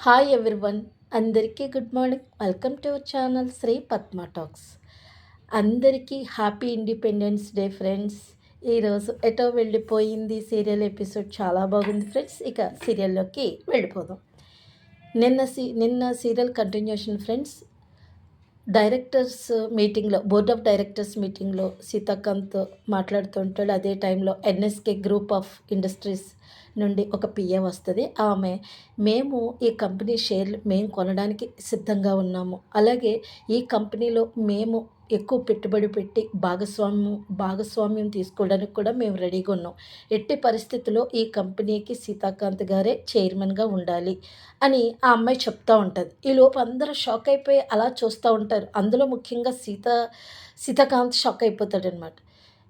Hi everyone అందరికీ good morning welcome to our channel Sri Padma talks అందరికీ happy independence day friends ఈరోజు ఎటో వెళ్ళిపోయింది సీరియల్ ఎపిసోడ్ చాలా బాగుంది ఫ్రెండ్స్ ఇక సీరియల్లోకి వెళ్ళిపోదాం. నిన్న సీ నిన్న సీరియల్ కంటిన్యూషన్ ఫ్రెండ్స్ డైరెక్టర్స్ మీటింగ్లో బోర్డ్ ఆఫ్ డైరెక్టర్స్ మీటింగ్లో సీతాకాంత్ మాట్లాడుతుంటాడు అదే టైంలో ఎన్ఎస్కే గ్రూప్ ఆఫ్ ఇండస్ట్రీస్ నుండి ఒక పిఏ వస్తుంది. ఆమె మేము ఈ కంపెనీ షేర్లు మేము కొనడానికి సిద్ధంగా ఉన్నాము. అలాగే ఈ కంపెనీలో మేము ఎక్కువ పెట్టుబడి పెట్టి భాగస్వామ్యం భాగస్వామ్యం తీసుకోవడానికి కూడా మేము రెడీగా ఉన్నాం. ఎట్టి పరిస్థితుల్లో ఈ కంపెనీకి సీతాకాంత్ గారే చైర్మన్గా ఉండాలి అని ఆ అమ్మాయి చెప్తూ ఉంటుంది. ఈ లోపు అందరూ షాక్ అయిపోయి అలా చూస్తూ ఉంటారు. అందులో ముఖ్యంగా సీత సీతాకాంత్ షాక్ అయిపోతాడనమాట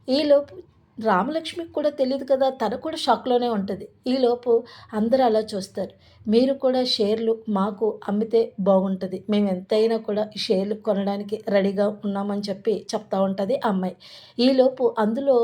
ఈలోపు రామలక్ష్మికి కూడా తెలియదు కదా తను కూడా షాక్లోనే ఉంటుంది. ఈలోపు అందరూ అలా చూస్తారు. మీరు కూడా షేర్లు మాకు అమ్మితే బాగుంటుంది. మేము ఎంతైనా కూడా షేర్లు కొనడానికి రెడీగా ఉన్నామని చెప్పి చెప్తా ఉంటుంది అమ్మాయి. ఈలోపు అందులో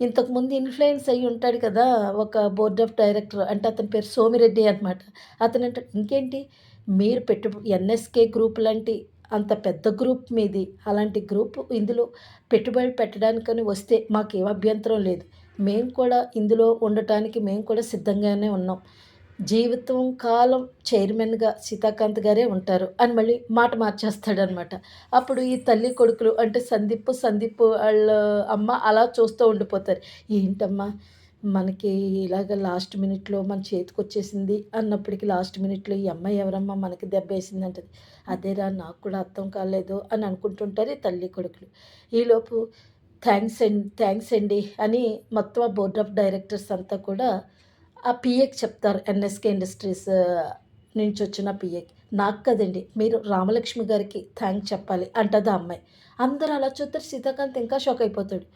ఇంతకుముందు ఇన్ఫ్లుయెన్స్ అయ్యి ఉంటాడు కదా ఒక బోర్డ్ ఆఫ్ డైరెక్టర్ అంటే అతని పేరు సోమిరెడ్డి అనమాట అతను అంటే ఇంకేంటి? మీరు పెట్టు ఎన్ఎస్కే గ్రూప్ లాంటి అంత పెద్ద గ్రూప్ మీది. అలాంటి గ్రూప్ ఇందులో పెట్టుబడి పెట్టడానికని వస్తే మాకు ఏం అభ్యంతరం లేదు. మేము కూడా ఇందులో ఉండటానికి మేము కూడా సిద్ధంగానే ఉన్నాం. జీవితం కాలం చైర్మన్గా సీతాకాంత్ గారే ఉంటారు అని మళ్ళీ మాట మార్చేస్తాడనమాట. అప్పుడు ఈ తల్లి కొడుకులు అంటే సందీప్ సందీప్ వాళ్ళ అమ్మ అలా చూస్తూ ఉండిపోతారు. ఏంటమ్మా మనకి ఇలాగ లాస్ట్ మినిట్లో మన చేతికి వచ్చేసింది అన్నప్పటికీ లాస్ట్ మినిట్లో ఈ అమ్మాయి ఎవరమ్మా మనకి దెబ్బ వేసింది అంటది అదేరా నాకు కూడా అర్థం కాలేదు అని అనుకుంటుంటారు తల్లి కొడుకులు. ఈలోపు థ్యాంక్స్ అండి థ్యాంక్స్ అండి అని మొత్తం ఆ బోర్డ్ ఆఫ్ డైరెక్టర్స్ అంతా కూడా ఆ పిఏకి చెప్తారు. ఎన్ఎస్కే ఇండస్ట్రీస్ నుంచి వచ్చిన పిఏకి నాకు కదండి మీరు రామలక్ష్మి గారికి థ్యాంక్ చెప్పాలి అంటది ఆ అమ్మాయి. అందరూ అలా చూస్తారు సీతాకాంత్ ఇంకా షాక్ అయిపోతాడు.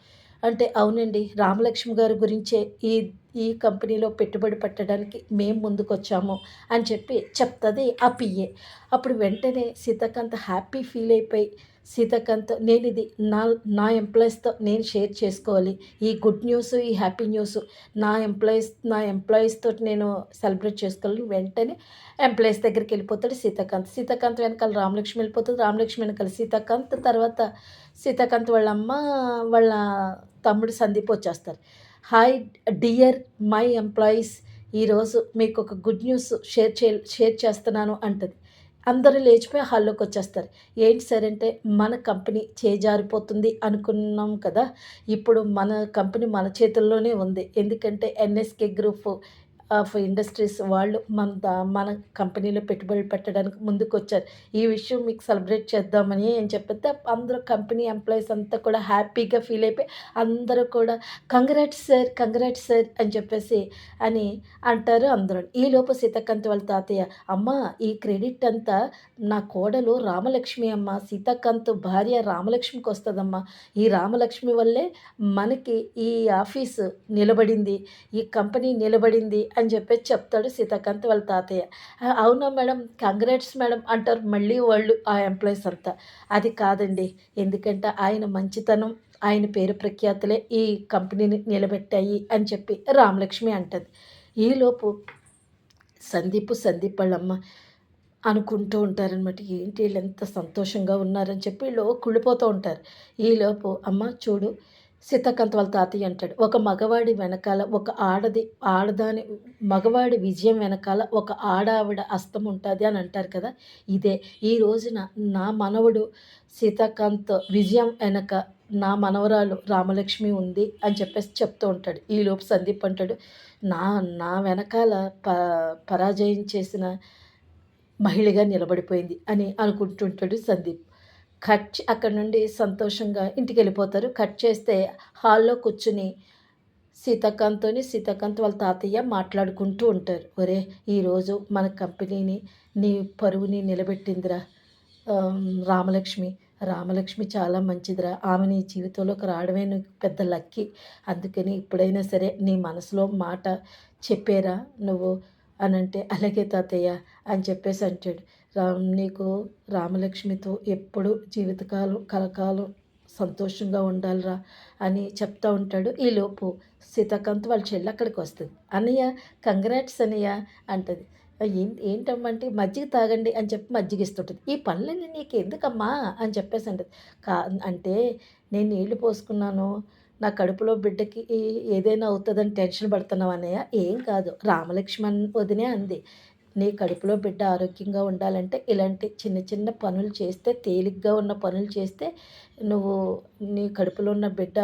అంటే అవునండి రామలక్ష్మి గారి గురించే ఈ ఈ కంపెనీలో పెట్టుబడి పెట్టడానికి మేము ముందుకొచ్చాము అని చెప్పి చెప్తుంది ఆ పిఏ అప్పుడు వెంటనే సీతాకాంత్ హ్యాపీ ఫీల్ అయిపోయి సీతాకాంత్ నేను ఇది నా నా ఎంప్లాయీస్తో నేను షేర్ చేసుకోవాలి. ఈ గుడ్ న్యూస్ ఈ హ్యాపీ న్యూస్ నా ఎంప్లాయీస్ నా ఎంప్లాయీస్తో నేను సెలబ్రేట్ చేసుకోవాలి. వెంటనే ఎంప్లాయీస్ దగ్గరికి వెళ్ళిపోతాడు సీతాకాంత్. సీతాకాంత్ వెనకాల రామలక్ష్మి వెళ్ళిపోతుంది. రామలక్ష్మి వెనకాల సీతాకాంత్ తర్వాత సీతాకాంత్ వాళ్ళ అమ్మ వాళ్ళ తమ్ముడు సందీప్ వచ్చేస్తారు. హాయ్ డియర్ మై ఎంప్లాయీస్ ఈరోజు మీకు ఒక గుడ్ న్యూస్ షేర్ చే షేర్ చేస్తున్నాను అంటది. అందరూ లేచిపోయి హాల్లోకి వచ్చేస్తారు. ఏంటి సార్ అంటే మన కంపెనీ చేజారిపోతుంది అనుకున్నాం కదా. ఇప్పుడు మన కంపెనీ మన చేతుల్లోనే ఉంది. ఎందుకంటే ఎన్ఎస్కే గ్రూప్ ఇండస్ట్రీస్ వాళ్ళు మన మన కంపెనీలో పెట్టుబడి పెట్టడానికి ముందుకు వచ్చారు ఈ విషయం మీకు సెలబ్రేట్ చేద్దామని అని చెప్పితే అందరూ కంపెనీ ఎంప్లాయీస్ అంతా కూడా హ్యాపీగా ఫీల్ అయిపోయి అందరూ కూడా కంగ్రాట్స్ సార్ కంగ్రాట్స్ సార్ అని చెప్పేసి అని అంటారు అందరూ. ఈలోపు సీతాకాంత్ వాళ్ళ తాతయ్య అమ్మ ఈ క్రెడిట్ అంతా నా కోడలు రామలక్ష్మి అమ్మ సీతాకాంత్ భార్య రామలక్ష్మికి వస్తుందమ్మా. ఈ రామలక్ష్మి వల్లే మనకి ఈ ఆఫీసు నిలబడింది ఈ కంపెనీ నిలబడింది అని చెప్పేసి చెప్తాడు సీతాకాంత్ వాళ్ళ తాతయ్య. అవునా మేడం? కంగ్రాట్స్ మేడం అంటారు మళ్ళీ వాళ్ళు ఆ ఎంప్లాయీస్ అంతా. అది కాదండి. ఎందుకంటే ఆయన మంచితనం ఆయన పేరు ప్రఖ్యాతులే ఈ కంపెనీని నిలబెట్టాయి అని చెప్పి రామలక్ష్మి అంటది. ఈలోపు సందీప్ సందీప్ వాళ్ళమ్మ అనుకుంటూ ఉంటారనమాట ఏంటి వీళ్ళు ఎంత సంతోషంగా ఉన్నారని చెప్పి వీళ్ళు కుళ్ళిపోతూ ఉంటారు. ఈలోపు అమ్మ చూడు సీతాకాంత్ వాళ్ళ తాతయ్య అంటాడు. ఒక మగవాడి వెనకాల ఒక ఆడది ఆడదాని మగవాడి విజయం వెనకాల ఒక ఆడావిడ అస్తం ఉంటుంది అని అంటారు కదా. ఇదే ఈ రోజున నా మనవడు సీతాకాంత్ విజయం వెనక నా మనవరాలు రామలక్ష్మి ఉంది అని చెప్పేసి చెప్తూ ఉంటాడు. ఈలోపు సందీప్ అంటాడు నా నా వెనకాల ప పరాజయం చేసిన మహిళగా నిలబడిపోయింది అని అనుకుంటుంటాడు సందీప్. కట్ అక్కడ నుండి సంతోషంగా ఇంటికి వెళ్ళిపోతారు కట్ చేస్తే హాల్లో కూర్చుని సీతాకాంత్తో సీతాకాంత్ వాళ్ళ తాతయ్య మాట్లాడుకుంటూ ఉంటారు. ఒరే ఈరోజు మన కంపెనీని నీ పరువుని నిలబెట్టిందిరా రామలక్ష్మి. రామలక్ష్మి చాలా మంచిదిరా. ఆమె నీ జీవితంలోకి రావడమే నీకు పెద్ద లక్కీ. అందుకని ఇప్పుడైనా సరే నీ మనసులో మాట చెప్పేరా నువ్వు? అని అంటే అలాగే తాతయ్య అని చెప్పేసి అంటాడు. రామ్ నీకు రామలక్ష్మితో ఎప్పుడు జీవితకాలం కలకాలం సంతోషంగా ఉండాలిరా అని చెప్తా ఉంటాడు. ఈలోపు సీతాకాంత్ వాళ్ళ చెల్లి అక్కడికి వస్తుంది. అన్నయ్య కంగ్రాట్స్ అన్నయ్య అంటది. ఏంటమ్మంటే అంటే మజ్జిగ తాగండి అని చెప్పి మజ్జిగ ఇస్తుంటుంది. ఈ పనులన్నీ నీకు ఎందుకమ్మా అని చెప్పేసి అంటది. కా అంటే నేను నీళ్ళు పోసుకున్నాను నా కడుపులో బిడ్డకి ఏదైనా అవుతుందని టెన్షన్ పడుతున్నావు అన్నయ్య? ఏం కాదు రామలక్ష్మణ్ వదినే అంది. నీ కడుపులో బిడ్డ ఆరోగ్యంగా ఉండాలంటే ఇలాంటి చిన్న చిన్న పనులు చేస్తే తేలిగ్గా ఉన్న పనులు చేస్తే నువ్వు నీ కడుపులో ఉన్న బిడ్డ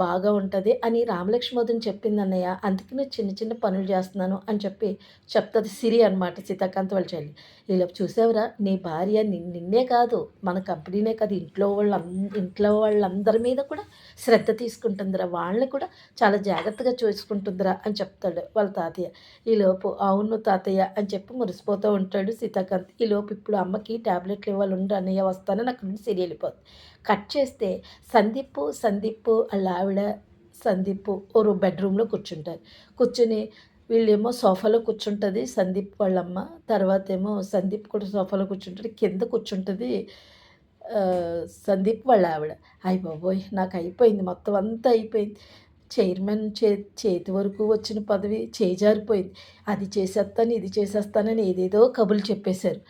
బాగా ఉంటుంది అని రామలక్ష్మోదని చెప్పింది అన్నయ్య అందుకే నేను చిన్న చిన్న పనులు చేస్తున్నాను అని చెప్పి చెప్తుంది సిరి అనమాట సీతాకాంత్ వాళ్ళ చెల్లి ఇలా చూసావురా నీ భార్య నిన్నే కాదు మన కంపెనీనే కాదు ఇంట్లో వాళ్ళ ఇంట్లో వాళ్ళందరి మీద కూడా శ్రద్ధ తీసుకుంటుందిరా వాళ్ళని కూడా చాలా జాగ్రత్తగా చూసుకుంటుందిరా అని చెప్తాడు వాళ్ళ తాతయ్య. ఈలోపు అవును తాతయ్య అని చెప్పి మురిసిపోతూ ఉంటాడు సీతాకాంత్. ఈలోపు ఇప్పుడు అమ్మకి ట్యాబ్లెట్లు ఇవ్వాలి ఉండు అన్నయ్య వస్తానని అక్కడ నుండి సిరి వెళ్ళిపోతుంది కట్ చేస్తే సందీప్ సందీప్ వాళ్ళ ఆవిడ సందీప్ ఓ బెడ్రూమ్లో కూర్చుంటారు. కూర్చుని వీళ్ళేమో సోఫాలో కూర్చుంటుంది సందీప్ వాళ్ళమ్మ తర్వాత ఏమో సందీప్ కూడా సోఫాలో కూర్చుంటుంది కింద కూర్చుంటుంది సందీప్ వాళ్ళ ఆవిడ. అయ్యి బాబోయ్ నాకు అయిపోయింది మొత్తం అంతా అయిపోయింది. చైర్మన్ చే చేతి వరకు వచ్చిన పదవి చేజారిపోయింది. అది చేసేస్తాను ఇది చేసేస్తానని ఏదేదో కబులు చెప్పేశారు.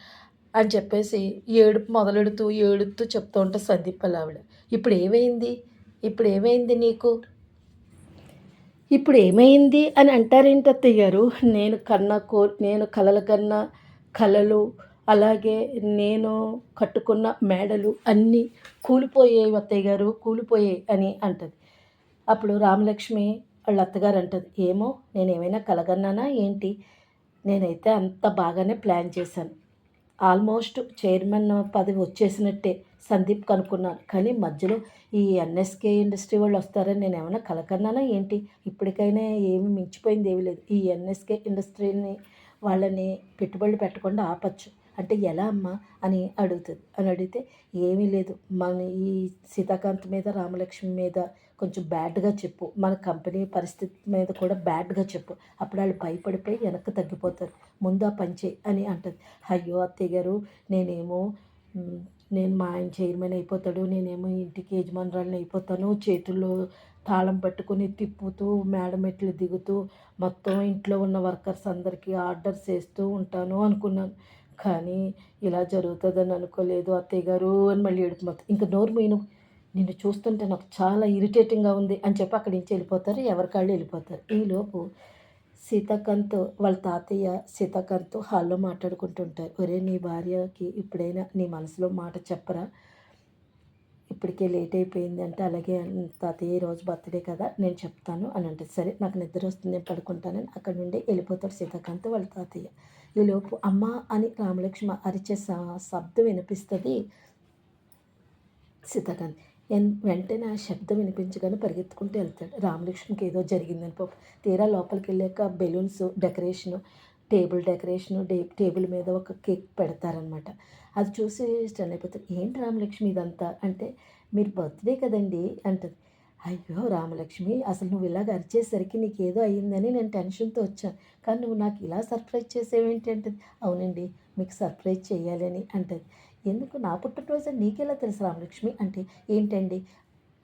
అని చెప్పేసి ఏడుపు మొదలెడుతూ ఏడుతూ చెప్తూ ఉంటే సందీపల్ ఆవిడ ఇప్పుడు ఏమైంది? ఇప్పుడు ఏమైంది నీకు? ఇప్పుడు ఏమైంది? అని అంటారేంటి అత్తయ్య గారు? నేను కన్నా కో నేను కలల కన్నా కలలు అలాగే నేను కట్టుకున్న మేడలు అన్నీ కూలిపోయాయి అత్తయ్య గారు కూలిపోయాయి అని అంటది. అప్పుడు రామలక్ష్మి వాళ్ళ అత్తగారు అంటది ఏమో నేను ఏమైనా కలగన్నానా? ఏంటి? నేనైతే అంత బాగానే ప్లాన్ చేశాను. ఆల్మోస్ట్ చైర్మన్ పదవి వచ్చేసినట్టే సందీప్ కనుక్కున్నాను. కానీ మధ్యలో ఈ ఎన్ఎస్కే ఇండస్ట్రీ వాళ్ళు వస్తారని నేను ఏమైనా కలకన్నానా ఏంటి? ఇప్పటికైనా ఏమి మించిపోయింది ఏమీ లేదు. ఈ ఎన్ఎస్కే ఇండస్ట్రీని వాళ్ళని పెట్టుబడులు పెట్టకుండా ఆపచ్చు. అంటే ఎలా అమ్మా అని అడుగుతుంది. అని అడిగితే ఏమీ లేదు. మన ఈ సీతాకాంత్ మీద రామలక్ష్మి మీద కొంచెం బ్యాడ్గా చెప్పు. మన కంపెనీ పరిస్థితి మీద కూడా బ్యాడ్గా చెప్పు. అప్పుడు వాళ్ళు భయపడిపోయి వెనక్కి తగ్గిపోతారు. ముందు ఆ పంచే అని అంటుంది. అయ్యో అత్తయ్య గారు నేనేమో నేను మా ఆయన చైర్మన్ అయిపోతాడు. నేనేమో ఇంటికి యజమానురాలని అయిపోతాను. చేతుల్లో తాళం పట్టుకొని తిప్పుతూ మేడ మెట్లు దిగుతూ మొత్తం ఇంట్లో ఉన్న వర్కర్స్ అందరికీ ఆర్డర్స్ వేస్తూ ఉంటాను అనుకున్నాను. కానీ ఇలా జరుగుతుందని అనుకోలేదు అత్తయ్య గారు అని మళ్ళీ ఏడుపు ఇంకా నోరు మీను నిన్ను చూస్తుంటే నాకు చాలా ఇరిటేటింగ్గా ఉంది అని చెప్పి అక్కడి నుంచి వెళ్ళిపోతారు. ఎవరికాళ్ళు వెళ్ళిపోతారు. ఈలోపు సీతాకాంత్ వాళ్ళ తాతయ్య సీతాకాంత్ హాల్లో మాట్లాడుకుంటుంటారు. ఒరే నీ భార్యకి ఇప్పుడైనా నీ మనసులో మాట చెప్పరా? ఇప్పటికే లేట్ అయిపోయింది అంటే అలాగే తాతయ్య రోజు బర్త్డే కదా నేను చెప్తాను అని అంటే సరే నాకు నిద్ర వస్తుంది నేను పడుకుంటానని అక్కడ నుండి వెళ్ళిపోతాడు సీతాకాంత్ వాళ్ళ తాతయ్య. ఈలోపు అమ్మ అని రామలక్ష్మ అరిచే శబ్దం వినిపిస్తుంది. సీతాకాంత్ వెంటనే ఆ శబ్దం వినిపించగానే పరిగెత్తుకుంటూ వెళ్తాడు. రామలక్ష్మికి ఏదో జరిగిందని పాప. తీరా లోపలికి వెళ్ళాక బెలూన్స్ డెకరేషను టేబుల్ డెకరేషను డే టేబుల్ మీద ఒక కేక్ పెడతారనమాట అది చూసి స్టన్ అయిపోతారు. ఏంటి రామలక్ష్మి ఇదంతా? అంటే మీరు బర్త్డే కదండి అంటది. అయ్యో రామలక్ష్మి అసలు నువ్వు ఇలాగ అరిచేసరికి నీకు ఏదో అయ్యిందని నేను టెన్షన్తో వచ్చాను. కానీ నువ్వు నాకు ఇలా సర్ప్రైజ్ చేసేవేంటి అంటది అవునండి మీకు సర్ప్రైజ్ చేయాలని అంటది. ఎందుకు? నా పుట్టినరోజు నీకెలా తెలుసు రామలక్ష్మి? అంటే ఏంటండి?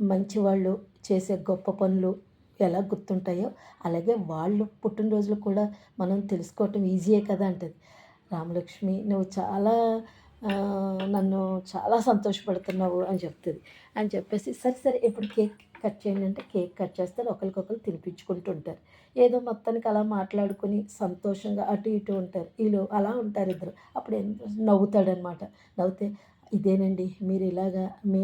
మంచివాళ్ళు చేసే గొప్ప పనులు ఎలా గుర్తుంటాయో? అలాగే వాళ్ళు పుట్టినరోజులు కూడా మనం తెలుసుకోవటం ఈజీయే కదా అంటది. రామలక్ష్మి నువ్వు చాలా నన్ను చాలా సంతోషపడుతున్నావు అని చెప్తుంది. అని చెప్పేసి సరే సరే ఇప్పుడు కేక్ కట్ చేయండి అంటే కేక్ కట్ చేస్తారు. ఒకరికొకరు తినిపించుకుంటూ ఉంటారు ఏదో మొత్తానికి అలా మాట్లాడుకొని సంతోషంగా అటు ఇటు ఉంటారు. వీళ్ళు అలా ఉంటారు ఇద్దరు. అప్పుడు నవ్వుతాడనమాట. నవ్వుతే ఇదేనండి మీరు ఇలాగా మీ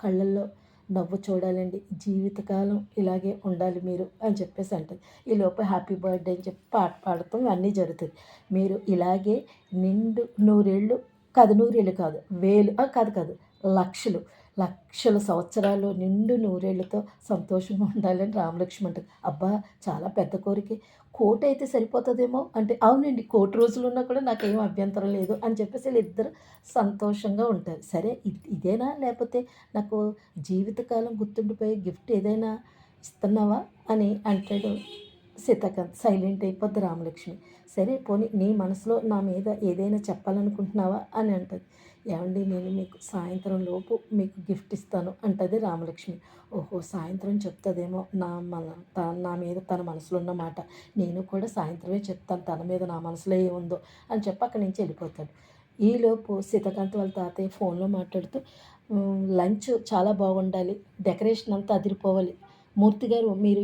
కళ్ళల్లో నవ్వు చూడాలండి. జీవితకాలం ఇలాగే ఉండాలి మీరు అని చెప్పేసి అంటుంది. ఈ లోపు హ్యాపీ బర్త్డే అని చెప్పి పాట పాడటం అన్నీ జరుగుతుంది మీరు ఇలాగే నిండు నూరేళ్ళు కాదు నూరేళ్ళు కాదు వేలు కాదు కాదు లక్షలు లక్షల సంవత్సరాలు నిండు నూరేళ్ళతో సంతోషంగా ఉండాలని రామలక్ష్మి అంటారు అబ్బా చాలా పెద్ద కోరికే. కోటి అయితే సరిపోతుందేమో? అంటే అవునండి కోటి రోజులు ఉన్నా కూడా నాకేం అభ్యంతరం లేదు అని చెప్పేసి వీళ్ళిద్దరు సంతోషంగా ఉంటారు. సరే ఇదేనా? లేకపోతే నాకు జీవితకాలం గుర్తుండిపోయే గిఫ్ట్ ఏదైనా ఇస్తున్నావా? అని అంటాడు సీతాకాంత్ సైలెంట్ అయిపోద్ది రామలక్ష్మి. సరే పోనీ నీ మనసులో నా మీద ఏదైనా చెప్పాలనుకుంటున్నావా అని అంటది. ఏమండి నేను మీకు సాయంత్రం లోపు మీకు గిఫ్ట్ ఇస్తాను అంటది రామలక్ష్మి. ఓహో సాయంత్రం చెప్తుందేమో నా మన త- నా మీద తన మనసులో ఉన్న మాట. నేను కూడా సాయంత్రమే చెప్తాను తన మీద నా మనసులో ఏముందో అని చెప్పి అక్కడి నుంచి వెళ్ళిపోతాడు. ఈలోపు సీతాకాంత్ వాళ్ళ తాతయ్య ఫోన్లో మాట్లాడుతూ లంచ్ చాలా బాగుండాలి డెకరేషన్ అంతా అదిరిపోవాలి మూర్తి గారు మీరు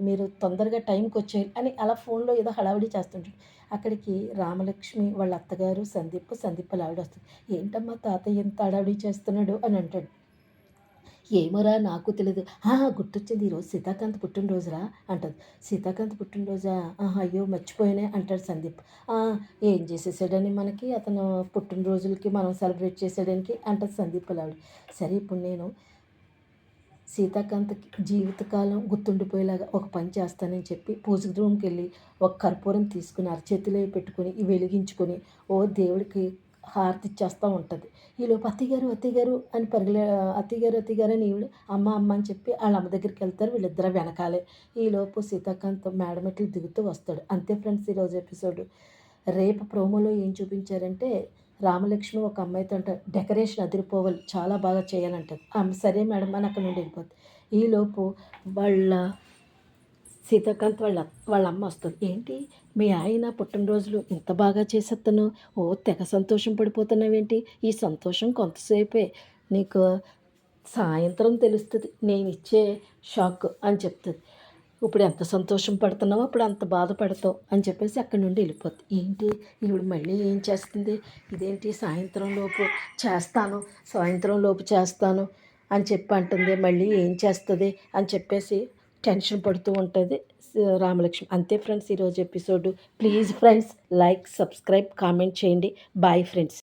మీరు తొందరగా టైంకి వచ్చేయాలి అని అలా ఫోన్లో ఏదో హడావిడి చేస్తుంటాడు. అక్కడికి రామలక్ష్మి వాళ్ళ అత్తగారు సందీప్ సందీప్ ఆవిడ వస్తుంది. ఏంటమ్మా తాతయ్య ఎంత హడావిడి చేస్తున్నాడు? అని అంటాడు. ఏమోరా నాకు తెలియదు గుర్తొచ్చింది ఈరోజు సీతాకాంత్ పుట్టినరోజురా? అంటది. సీతాకాంత్ పుట్టినరోజా? ఆహా, అయ్యో మర్చిపోయానే అంటాడు సందీప్. ఏం చేసేసాడని మనకి? అతను పుట్టినరోజులకి మనం సెలబ్రేట్ చేసేయడానికి? అంటది సందీప్ వాళ్ళ ఆవిడ. సరే ఇప్పుడు నేను సీతాకాంత్కి జీవితకాలం గుర్తుండిపోయేలాగా ఒక పని చేస్తానని చెప్పి పూజ రూమ్కి వెళ్ళి ఒక కర్పూరం తీసుకుని అరచేతిలో పెట్టుకుని వెలిగించుకొని ఓ దేవుడికి హారతి ఇచ్చేస్తూ ఉంటుంది. ఈలోపు అత్తయ్యగారు అత్తయ్యగారు అని పరుగులే అత్తయ్యగారు అత్తయ్యగారు అని ఈవిడ అమ్మ అమ్మ అని చెప్పి వాళ్ళ అమ్మ దగ్గరికి వెళ్తారు వీళ్ళిద్దరు వెనకాలే. ఈలోపు సీతాకాంత్ మేడమెట్లు దిగుతూ వస్తాడు. అంతే ఫ్రెండ్స్ ఈరోజు ఎపిసోడ్. రేపు ప్రోమోలో ఏం చూపించారంటే రామలక్ష్మి ఒక అమ్మాయితో అంటారు డెకరేషన్ అదిరిపోవాలి చాలా బాగా చేయాలంటారు ఆమె సరే మేడం అని అక్కడ నుండి వెళ్ళిపోతుంది ఈలోపు వాళ్ళ సీతాకాంత్ వాళ్ళ వాళ్ళ అమ్మ వస్తుంది. ఏంటి మీ ఆయన పుట్టినరోజులు ఇంత బాగా చేసేస్తాను ఓ తెగ సంతోషం పడిపోతున్నావేంటి? ఈ సంతోషం కొంతసేపే. నీకు సాయంత్రం తెలుస్తుంది నేను ఇచ్చే షాక్ అని చెప్తుంది. ఇప్పుడు ఎంత సంతోషం పడుతున్నావో అప్పుడు అంత బాధపడతావు అని చెప్పేసి అక్కడి నుండి వెళ్ళిపోద్ది. ఏంటి? ఈవిడ మళ్ళీ ఏం చేస్తుంది? ఇదేంటి? సాయంత్రం లోపు చేస్తాను సాయంత్రం లోపు చేస్తాను అని చెప్పి అంటుంది. మళ్ళీ ఏం చేస్తుంది? అని చెప్పేసి టెన్షన్ పడుతూ ఉంటుంది రామలక్ష్మి. అంతే ఫ్రెండ్స్ ఈరోజు episode. Please friends like subscribe comment చేయండి. Bye friends.